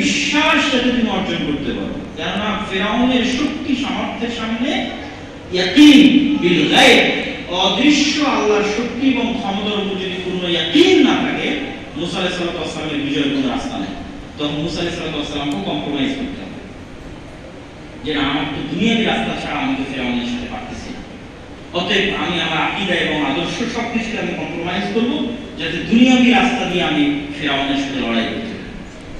বিশ্বাস তুমি অর্জন করতে পারো। কেননা ফেরাউনের শক্তি সামর্থ্যের সামনে ইয়াকিন, বিল গায়ব। অদৃশ্য আল্লাহর শক্তি এবং ক্ষমতার উপর যদি কোনো ইয়াকিন না থাকে, মুসা আলাইহিস সালামের বিজয়ের কোনো রাস্তা নেই। তখন মুসা আলাইহিস সালামকে কম্প্রোমাইজ করতে হবে। যে না, আমার তো দুনিয়াবি রাস্তা ছাড়া আমি তো ফেরাউনের সাথে পারতেছি অতএব আমি আমার আকীদা এবং আদর্শ সবকিছুকে আমি কম্প্রোমাইজ করব, যাতে দুনিয়াবি রাস্তা দিয়ে আমি ফেরাউনের সাথে লড়াই পারি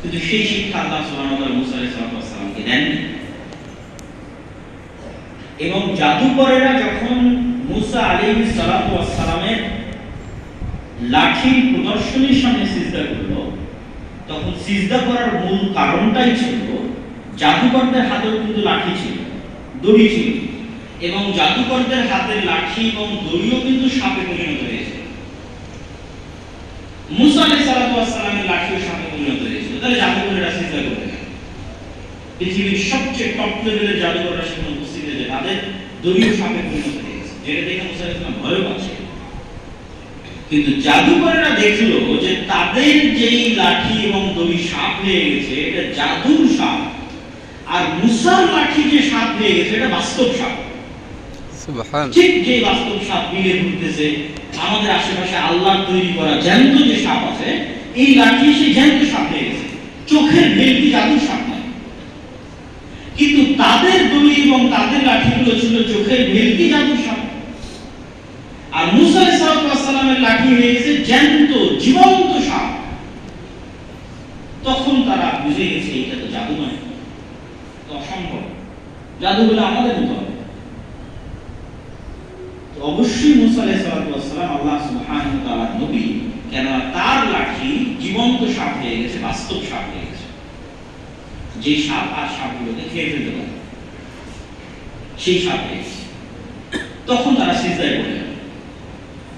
কিন্তু সেই শিক্ষা আল্লাহ সুবহানাহু মুসা আলাইহিস সালামকে দেননি এবং জাদুকরেরা যখন মুসা আলাইহিস সালাতু সালামের লাঠির প্রদর্শনীর সামনে সিজদা করল, তখন সিজদা করার মূল কারণটাই ছিল জাদুকরদের হাতেও কিন্তু লাঠি ছিল, দড়ি ছিল। এবং জাদুকরদের হাতের লাঠি এবং দড়িও কিন্তু সাপে পরিণত হয়েছে। মুসা আলাইহিস সালাতু ওয়াস লাঠিও সাপে তাহলে সিজদা করবে কেন? পৃথিবীর সবচেয়ে টপ লেভেলের জাদুকররা সেখানে উপস্থিত হয়েছে। তাদের দলীয় সাপে পরিণত হয়েছে। যেটা দেখে মুসা আলাইহিস সালাম ভয় পাচ্ছে। কিন্তু জাদুকরেরা দেখল যে তাদের যেই লাঠি এবং দড়ি সাপ হয়ে গেছে এটা জাদুর সাপ। আর মুসার লাঠি যে সাপ হয়ে গেছে এটা বাস্তব সাপ। ঠিক যে বাস্তব সাপ বিলে ঘুরতেছে আমাদের আশেপাশে আল্লাহ তৈরি করা জ্যান্ত যে সাপ আছে এই লাঠি সে জ্যান্ত সাপ হয়ে গেছে। চোখের ভেলকি জাদুর সাপ নয় কিন্তু তাদের দড়ি এবং তাদের লাঠিগুলো ছিল চোখের ভেলকি জাদুর সাপ আর মুসা সালামের লাঠি হয়ে গেছে জ্যান্ত, জীবন্ত সাপ। তখন তারা বুঝে গেছে এটা তো জাদু নয়। তো অসম্ভব। জাদু বলে আমাদের মতো হবে। অবশ্যই মুসা আলাইহিসসালাম আল্লাহ সুবহানাহু ওয়া তাআলার নবী কেন তার লাঠি জীবন্ত সাপ হয়ে গেছে, বাস্তব সাপ হয়ে গেছে। যে সাপ আর সাপগুলোকে খেয়ে ফেলতে পারে, সেই সাপ হয়ে তখন তারা সিজদায় পড়ে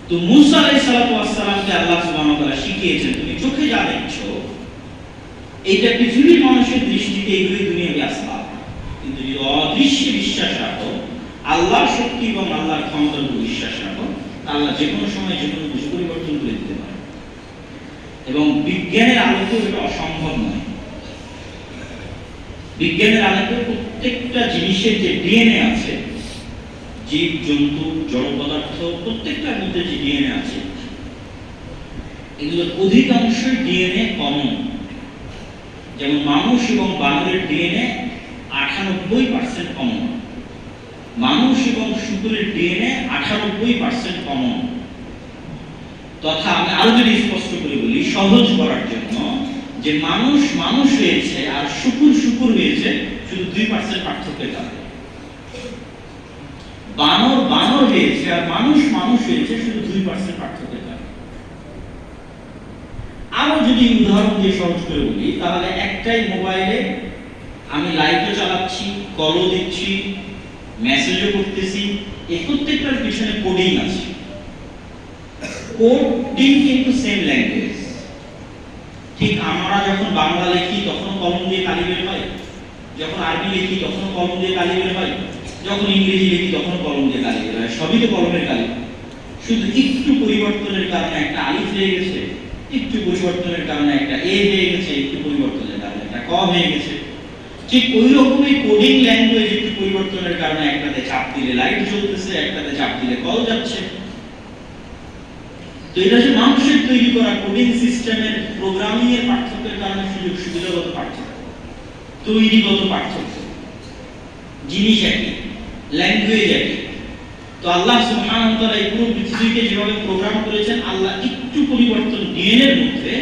তো মুসা আলাইহিসসালামকে আল্লাহ সুবহানাহু ওয়া তাআলা শিখিয়েছেন, তুমি চোখে যা দেখছ এটা পৃথিবীর মানুষের দৃষ্টিতে এগুলি দুনিয়াবি আসবাব। কিন্তু যদি অদৃশ্যে বিশ্বাস রাখো, আল্লাহর শক্তি এবং আল্লাহর ক্ষমতার বিশ্বাস রাখো আল্লাহ যে কোনো সময় যে কোনো কিছু পরিবর্তন করে দিতে পারে। এবং বিজ্ঞানের আলোকেও এটা অসম্ভব নয়। বিজ্ঞানের আলোকে প্রত্যেকটা জিনিসের যে ডিএনএ আছে, জীব, জন্তু, জড় পদার্থ, প্রত্যেকটার মধ্যে যে ডিএনএ আছে, এগুলোর অধিকাংশই ডিএনএ কমন। যেমন মানুষ এবং বানরের ডিএনএ আটানব্বই পার্সেন্ট কমন। মানুষ এবং শুকুরের ডিএনএ আটানব্বই পার্সেন্ট কমন তথা আমি আরও যদি স্পষ্ট করে বলি, সহজ করার জন্য যে মানুষ মানুষ হয়েছে আর শুকুর শুকুর হয়েছে, শুধু দুই পার্সেন্ট পার্থক্যের কারণে বানর বানর হয়েছে আর মানুষ মানুষ হয়েছে, শুধু দুই পার্সেন্ট পার্থক্যের কারণে আরও যদি উদাহরণ দিয়ে সহজ করে বলি, তাহলে একটাই মোবাইলে আমি লাইটও চালাচ্ছি কলও দিচ্ছি মেসেজও করতেছি, এই প্রত্যেকটার পিছনে কোডিং আছে। কোডিং কিন্তু সেম ল্যাঙ্গুয়েজ ঠিক আমরা যখন বাংলা লিখি, তখন কলম দিয়ে কালি বের হয়। যখন আরবি লিখি, তখন কলম দিয়ে কালি বের হয়। যখন ইংরেজি লিখি, তখন কলম দিয়ে কালি বের হয়। সবই তো কলমের কালি। শুধু একটু পরিবর্তনের কারণে একটা আলিফ হয়ে গেছে, একটু পরিবর্তনের কারণে একটা এ হয়ে গেছে, একটু পরিবর্তনের কারণে একটা ক হয়ে গেছে। ঠিক ওই রকমই কোডিং পরিবর্তনের কারণে একটাতে চাপ দিলে লাইট জ্বলতেছে, একটাতে চাপ দিলে কল যাচ্ছে। তো এটা যে মানুষের তৈরি করা কোডিং সিস্টেমের প্রোগ্রামিং এর পার্থক্যের কারণে সুযোগ সুবিধাগত পার্থক্য, তৈরিগত পার্থক্য। জিনিস একই ল্যাঙ্গুয়েজ একই। তো আল্লাহ সুবহানাহু ওয়া এই পুরো পৃথিবীকে যেভাবে প্রোগ্রাম করেছেন, আল্লাহ একটু পরিবর্তন ডিএনএ এর মধ্যে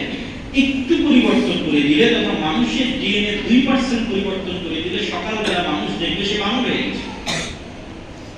একটু পরিবর্তন করে দিলে তখন মানুষের ডিএনএ দুই পার্সেন্ট পরিবর্তন করে দিলে সকালবেলা মানুষ দেখবে সে বানর হয়ে